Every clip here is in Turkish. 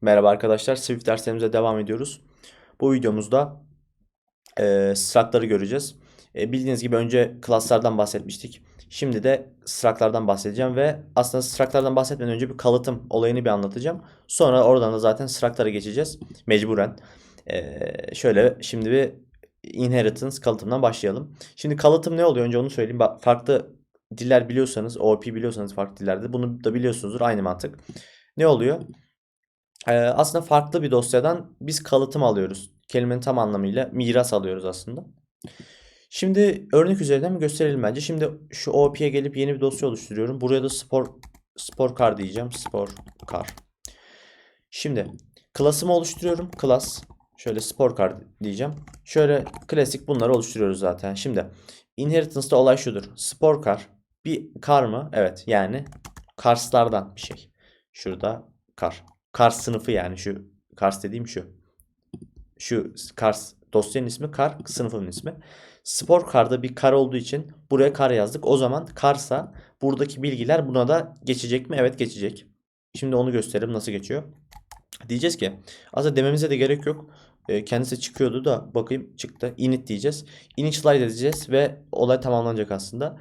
Merhaba arkadaşlar, Swift derslerimize devam ediyoruz. Bu videomuzda e, struct'ları göreceğiz. E, bildiğiniz gibi önce class'lardan bahsetmiştik. Şimdi de struct'lardan bahsedeceğim ve aslında struct'lardan bahsetmeden önce bir kalıtım olayını bir anlatacağım. Sonra oradan da zaten struct'lara geçeceğiz mecburen. E, şöyle şimdi bir inheritance kalıtımdan başlayalım. Şimdi kalıtım ne oluyor? Önce onu söyleyeyim. Bak, farklı diller biliyorsanız, OOP biliyorsanız farklı dillerde bunu da biliyorsunuzdur. Aynı mantık. Ne oluyor? Ee, aslında farklı bir dosyadan biz kalıtım alıyoruz. Kelimenin tam anlamıyla miras alıyoruz aslında. Şimdi örnek üzerinden gösterelim bence. Şimdi şu OOP'ye gelip yeni bir dosya oluşturuyorum. Buraya da spor spor car diyeceğim. Spor car. Şimdi klasımı oluşturuyorum. Klas. Şöyle spor car diyeceğim. Şöyle klasik bunları oluşturuyoruz zaten. Şimdi inheritance'da olay şudur. Spor car bir car mı? Evet yani Cars'lardan bir şey. Şurada car. Cars sınıfı yani şu Cars dediğim şu. Şu Cars dosyanın ismi Car, sınıfının ismi. Spor Car'da bir Car olduğu için buraya Car yazdık. O zaman Cars'a buradaki bilgiler buna da geçecek mi? Evet geçecek. Şimdi onu gösterelim nasıl geçiyor. Diyeceğiz ki aslında dememize de gerek yok. E, kendisi çıkıyordu da bakayım çıktı. Init diyeceğiz. Initialize edeceğiz ve olay tamamlanacak aslında.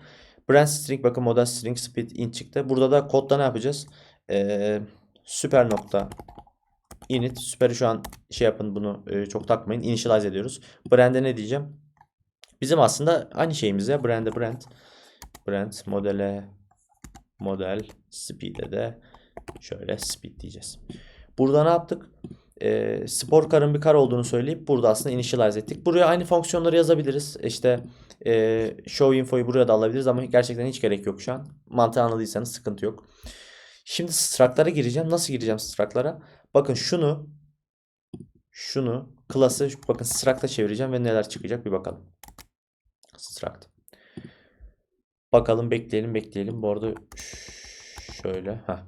Branch string bakın model string speed int çıktı. Burada da kodda ne yapacağız? Eee süper nokta. İnit süperi şu an şey yapın bunu e, çok takmayın. İnitialize ediyoruz. Brand'e ne diyeceğim? Bizim aslında aynı şeyimiz ya. Brand'e brand. Brand modele model speed'e de şöyle speed diyeceğiz. Burada ne yaptık? E, spor karın bir kar olduğunu söyleyip burada aslında initialize ettik. Buraya aynı fonksiyonları yazabiliriz. İşte e, show info'yu buraya da alabiliriz ama gerçekten hiç gerek yok şu an. Mantığı anladıysanız sıkıntı yok Şimdi struct'lara gireceğim. Nasıl gireceğim struct'lara? Bakın şunu şunu class'ı bakın struct'a çevireceğim ve neler çıkacak bir bakalım. Struct. Bakalım bekleyelim bekleyelim. Bu arada şöyle. Heh.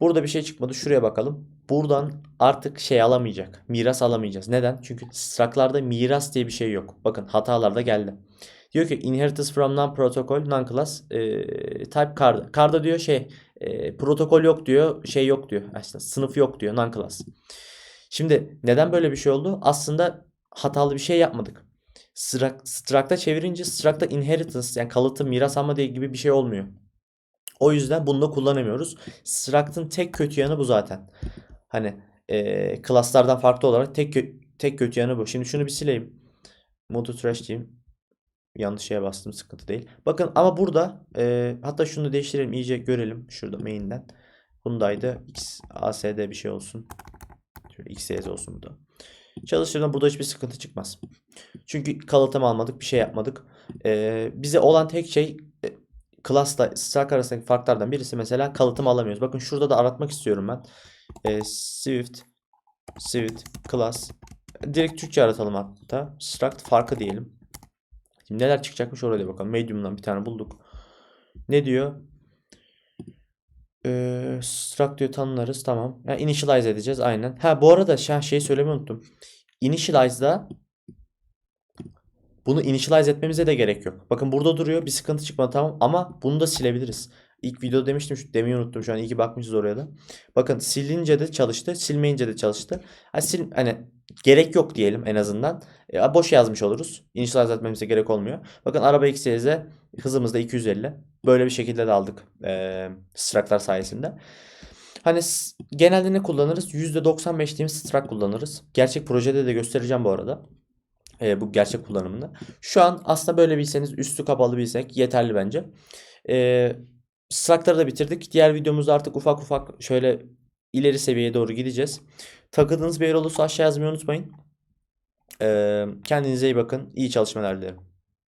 Burada bir şey çıkmadı. Şuraya bakalım. Buradan artık şey alamayacak. Miras alamayacağız. Neden? Çünkü struct'larda miras diye bir şey yok. Bakın hatalar da geldi. Diyor ki inheritance from non-protocol non-class e, type card. Card'a diyor şey e, protokol yok diyor. Şey yok diyor. Aslında sınıf yok diyor non-class. Şimdi neden böyle bir şey oldu? Aslında hatalı bir şey yapmadık. Struct'a çevirince Struct'ta inheritance yani kalıtım miras alma diye gibi bir şey olmuyor. O yüzden bunu da kullanamıyoruz. Struct'ın tek kötü yanı bu zaten. Hani e, class'lardan farklı olarak tek tek kötü yanı bu. Şimdi şunu bir sileyim. Mode trash diyeyim. Yanlış şeye bastım sıkıntı değil. Bakın ama burada e, hatta şunu değiştirelim iyice görelim. Şurada main'den. Bundaydı. X, ASD bir şey olsun. Şöyle XYZ olsun burada. Çalıştırdığında burada hiçbir sıkıntı çıkmaz. Çünkü kalıtım almadık. Bir şey yapmadık. E, bize olan tek şey e, class'la stack arasındaki farklardan birisi mesela kalıtım alamıyoruz. Bakın şurada da aratmak istiyorum ben. E, Swift Swift class direkt Türkçe aratalım hatta. Struct farkı diyelim. Şimdi neler çıkacakmış oraya bakalım. Medium'dan bir tane bulduk. Ne diyor? Ee, struct diyor tanımlarız. Tamam. Yani initialize edeceğiz aynen. Ha bu arada şey, şeyi söylemeyi unuttum. Initialize'da bunu initialize etmemize de gerek yok. Bakın burada duruyor. Bir sıkıntı çıkmadı tamam ama bunu da silebiliriz. İlk videoda demiştim şu demeyi unuttum şu an iyi ki bakmışız oraya da. Bakın silince de çalıştı, silmeyince de çalıştı. Ha, sil, hani gerek yok diyelim en azından. E, boş yazmış oluruz. Initialize etmemize gerek olmuyor. Bakın araba XYZ hızımız da 250. Böyle bir şekilde de aldık e, struct'lar sayesinde. Hani genelde ne kullanırız? %95 diyeyim struct kullanırız. Gerçek projede de göstereceğim bu arada. E, bu gerçek kullanımında. Şu an aslında böyle bilseniz üstü kapalı bilsek yeterli bence. E, struct'ları da bitirdik. Diğer videomuzda artık ufak ufak şöyle ileri seviyeye doğru gideceğiz. Takıldığınız bir yer olursa aşağı yazmayı unutmayın. Kendinize iyi bakın. İyi çalışmalar dilerim.